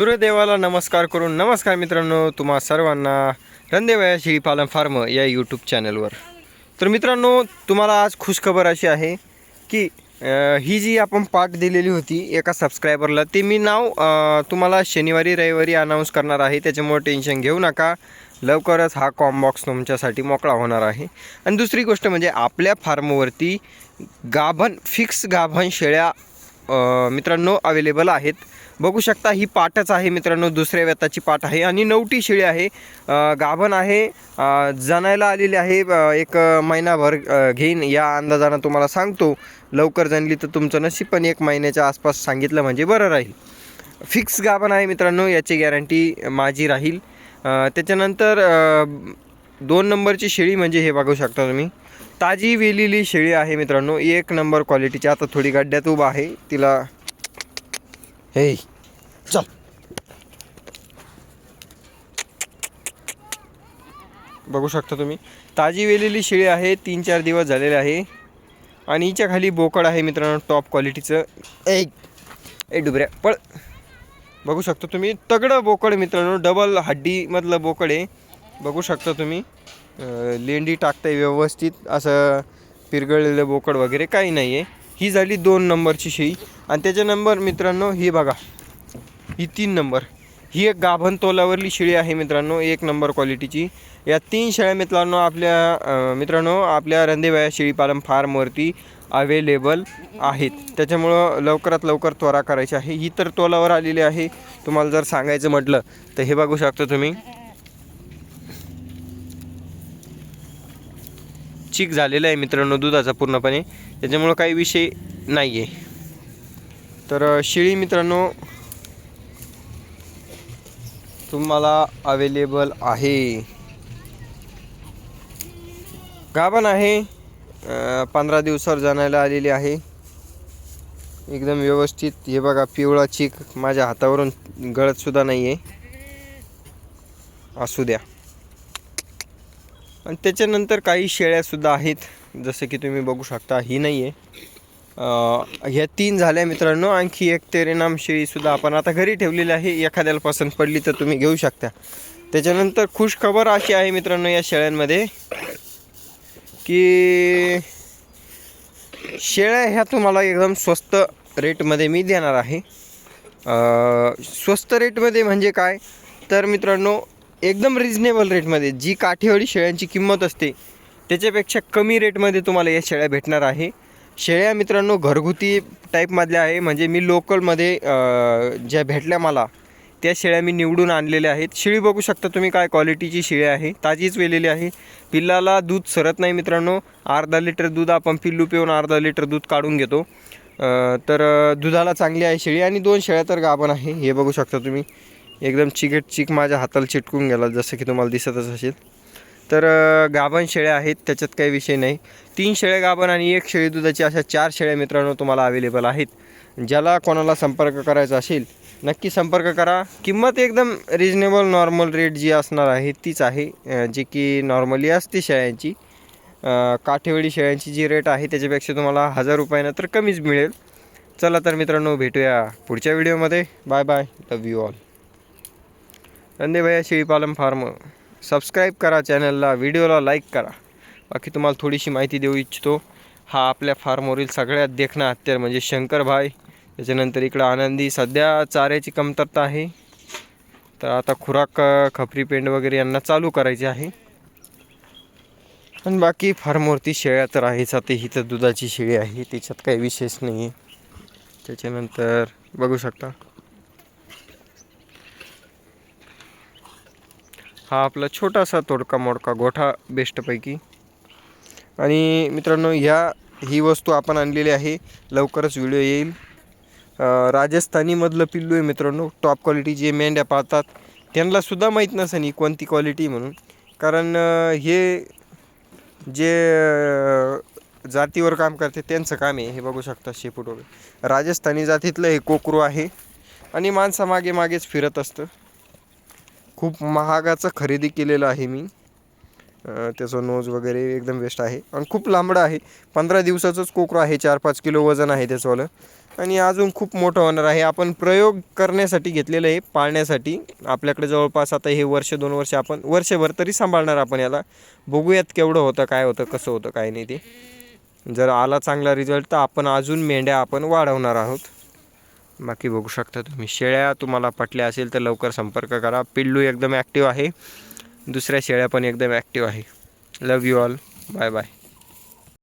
सूर्यदेवाला नमस्कार करून नमस्कार मित्रांनो तुम्हा सर्वांना रणदेवया शेळी पालन फार्म या यूट्यूब चॅनलवर तर मित्रांनो तुम्हाला आज खुशखबर अशी आहे की ही जी आपण पाठ दिलेली होती एका सबस्क्रायबरला ते मी नाव तुम्हाला शनिवारी रविवारी अनाऊन्स करणार आहे. त्याच्यामुळे टेन्शन घेऊ नका. लवकरच हा कॉमबॉक्स तुमच्यासाठी मोकळा होणार आहे. आणि दुसरी गोष्ट म्हणजे आपल्या फार्मवरती गाभण फिक्स गाभण शेळ्या मित्रांनो अवेलेबल आहेत. बघू शकता ही पाटच आहे मित्रांनो दुसऱ्या व्यताची पाट आहे. आणि नवटी शेळी आहे. गाभण आहे. जणायला जनायला आलेली आहे. एक महिनाभर घेईन. या अंदाजानं तुम्हाला सांगतो. लवकर जणली तर तुमचं नशीब पण एक महिन्याच्या आसपास सांगितलं म्हणजे बरं राहील. फिक्स गाभण आहे मित्रांनो याची गॅरंटी माझी राहील. त्याच्यानंतर दोन नंबरची शेळी म्हणजे हे बघू शकता तुम्ही. ताजी वेलेली शेळी आहे मित्रांनो एक नंबर क्वालिटीची. आता थोडी गड्ड्यात उभा आहे. तिला हे. चल. बघू शकता तुम्ही. ताजी वेलेली शेळी आहे तीन चार दिवस झालेले आहे. आणि हिच्या खाली बोकड आहे मित्रांनो टॉप क्वालिटीचं ए ए डुबऱ्या पळ. बघू शकता तुम्ही तगडं बोकड मित्रांनो डबल हड्डीमधलं बोकड आहे. बघू शकता तुम्ही. लेंडी टाकताय व्यवस्थित असं पिरगळलेलं बोकड वगैरे काही नाही आहे ही झाली दोन नंबरची शेळी. आणि त्याच्या नंबर मित्रांनो ही बघा. ही तीन नंबर. ही एक गाभण तोलावरली शिळी आहे मित्रांनो एक नंबर क्वालिटीची. या तीन शेळ्या मित्रांनो आपल्या मित्रांनो आपल्या रंदेबाया शेळीपालन फार्मवरती अवेलेबल आहेत. त्याच्यामुळं लवकरात लवकर त्वरा करायची आहे. ही तर तोलावर आलेली आहे. तुम्हाला जर सांगायचं म्हटलं तर हे बघू शकता तुम्ही. चीक झालेला आहे मित्रांनो दुधाचा पूर्णपणे. त्याच्यामुळं काही विषय नाही आहे तर शिळी शेळी मित्रांनो तुम्हाला अवेलेबल आहे. गाभण आहे. पंधरा दिवसावर जाणायला आलेली आहे. एकदम व्यवस्थित. हे बघा पिवळा चीक माझ्या हातावरून गळतसुद्धा नाही आहे असू द्या. आणि त्याच्यानंतर काही शेळ्यासुद्धा आहेत. जसं की तुम्ही बघू शकता ही नाही आहे ह्या तीन झाल्या मित्रांनो. आणखी एक तेरेनाम शेळीसुद्धा आपण आता घरी ठेवलेली आहे. एखाद्याला पसंत पडली तर तुम्ही घेऊ शकता. त्याच्यानंतर खुश खबर अशी आहे मित्रांनो या शेळ्यांमध्ये की शेळ्या ह्या तुम्हाला एकदम स्वस्त रेटमध्ये मी देणार आहे. स्वस्त रेटमध्ये म्हणजे काय? तर मित्रांनो एकदम रिजनेबल रेटमध्ये जी काठीवाडी शेळ्यांची किंमत असते त्याच्यापेक्षा कमी रेटमध्ये तुम्हाला या शेळ्या भेटणार आहे. शेळ्या मित्रांनो घरगुती टाईपमधल्या आहे. म्हणजे मी लोकलमध्ये ज्या भेटल्या मला त्या शेळ्या मी निवडून आणलेल्या आहेत. शेळी बघू शकता तुम्ही काय क्वालिटीची शेळी आहे. ताजीच वेलेली आहे. पिल्लाला दूध सरत नाही मित्रांनो. अर्धा लिटर दूध आपण पिल्लू पिऊन अर्धा लिटर दूध काढून घेतो. तर दुधाला चांगली आहे शेळी. आणि दोन शेळ्या तर गाभण आहे. हे बघू शकता तुम्ही. एकदम चिकट चिक माझ्या हाताला चिटकून गेला जसं की तुम्हाला दिसतच असेल. तर गाभण शेळ्या आहेत त्याच्यात काही विषय नाही. तीन शेळ्या गाभण आणि एक शेळी दुधाची अशा चार शेळ्या मित्रांनो तुम्हाला अवेलेबल आहेत. ज्याला कोणाला संपर्क करायचा असेल नक्की संपर्क करा. किंमत एकदम रिजनेबल नॉर्मल रेट जी असणार आहे तीच आहे. जी की नॉर्मली असते शेळ्यांची. अं, काठेवाडी शेळ्यांची जी रेट आहे त्याच्यापेक्षा तुम्हाला हजार रुपयानं तर कमीच मिळेल. चला तर मित्रांनो भेटूया पुढच्या व्हिडिओमध्ये bye bye love you all भैया शेळीपालन फार्म सबस्क्राईब करा चॅनलला व्हिडिओला लाईक करा. बाकी तुम्हाला थोडीशी माहिती देऊ इच्छितो हा आपल्या फार्मवरील सगळ्यात देखणा हत्यार म्हणजे शंकरभाई त्याच्यानंतर इकडं आनंदी सध्या चाऱ्याची कमतरता आहे. तर आता खुराक खपरी पेंड वगैरे यांना चालू करायची आहे. आणि बाकी फार्मवरती शेळ्या तर आहेच आता ही तर दुधाची शेळी आहे त्याच्यात काही विशेष नाही आहे त्याच्यानंतर बघू शकता. हा आपला छोटासा तोडका मोडका गोठा बेस्टपैकी. आणि मित्रांनो ह्या ही वस्तू आपण आणलेली आहे. लवकरच व्हिडिओ येईल. राजस्थानीमधलं पिल्लू आहे मित्रांनो टॉप क्वालिटी जे मेंढ्या पाळतात त्यांनासुद्धा माहीत नसेल ही कोणती क्वालिटी म्हणून. कारण हे जे जातीवर काम करते त्यांचं काम आहे हे बघू शकता शेपूट वगैरे. राजस्थानी जातीतलं हे कोकरू आहे. आणि माणसामागे मागेच फिरत असतं. खूप महागाचं खरेदी केलेलं आहे मी. त्याचं नोज वगैरे एकदम बेस्ट आहे. आणि खूप लांबडं आहे. पंधरा दिवसाचंच कोकरं आहे. चार पाच किलो वजन आहे त्याचंवालं आणि अजून खूप मोठं होणार आहे. आपण प्रयोग करण्यासाठी घेतलेलं आहे. पाळण्यासाठी. आपल्याकडे जवळपास आता हे वर्ष दोन वर्ष आपण वर्षभर तरी सांभाळणार आपण याला. बघूयात केवढं होतं काय होतं कसं होतं काय नाही ते. जर आला चांगला रिझल्ट तर आपण अजून मेंढ्या आपण वाढवणार आहोत. बाकी बघू शकता तुम्ही. शेळ्या तुम्हाला पटल्या असेल तर लवकर संपर्क करा. पिल्लू एकदम ॲक्टिव्ह आहे. दुसऱ्या शेळ्या पण एकदम ॲक्टिव्ह आहे. Love you all bye bye